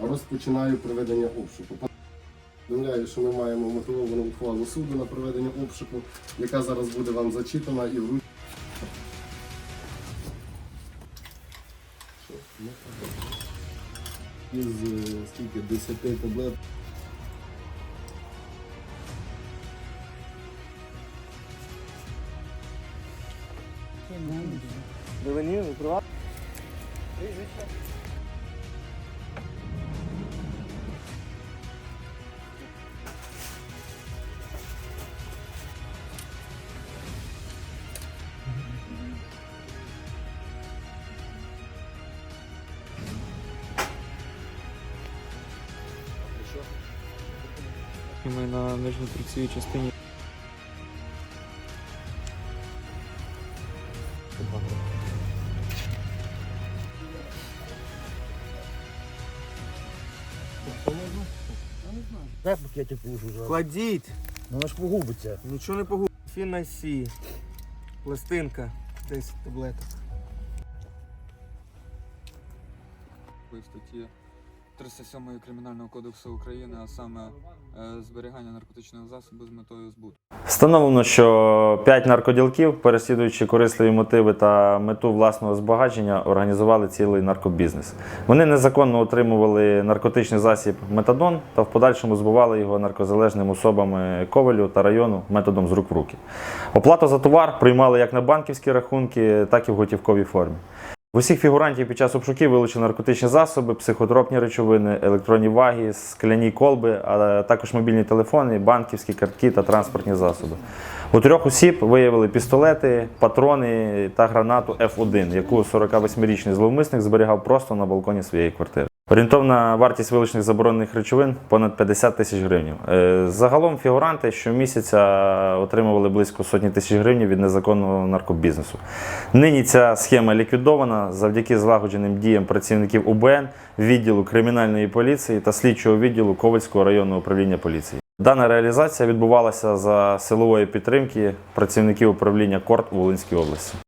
Розпочинаю проведення обшуку. Повідомляю, що ми маємо мотивовану ухвалу суду на проведення обшуку, яка зараз буде вам зачитана і вручена. Із е, скільки 10 таблет Девені, права? І ми на нижній трицевій частині. Дай пакетик уже. Кладіть, Воно ж погубиться. нічого не погубить. Фінасі, пластинка, 10 таблеток. в статті 307 Кримінального кодексу України, а саме е, зберігання наркотичного засобу з метою збуту. Встановлено, що п'ять наркоділків, переслідуючи корисливі мотиви та мету власного збагачення, організували цілий наркобізнес. Вони незаконно отримували наркотичний засіб метадон та в подальшому збували його наркозалежним особам Ковалю та району методом з рук в руки. Оплату за товар приймали як на банківські рахунки, так і в готівковій формі. В усіх фігурантів під час обшуків вилучили наркотичні засоби, психотропні речовини, електронні ваги, скляні колби, а також мобільні телефони, банківські картки та транспортні засоби. У трьох осіб виявили пістолети, патрони та гранату F1, яку 48-річний зловмисник зберігав просто на балконі своєї квартири. Орієнтовна вартість вилучених заборонених речовин понад 50 тисяч гривень. Е, Загалом фігуранти щомісяця отримували близько сотні тисяч гривень від незаконного наркобізнесу. Нині ця схема ліквідована завдяки злагодженим діям працівників УБН, відділу кримінальної поліції та слідчого відділу Ковальського районного управління поліції. Дана реалізація відбувалася за силової підтримки працівників управління КОРТ у Волинській області.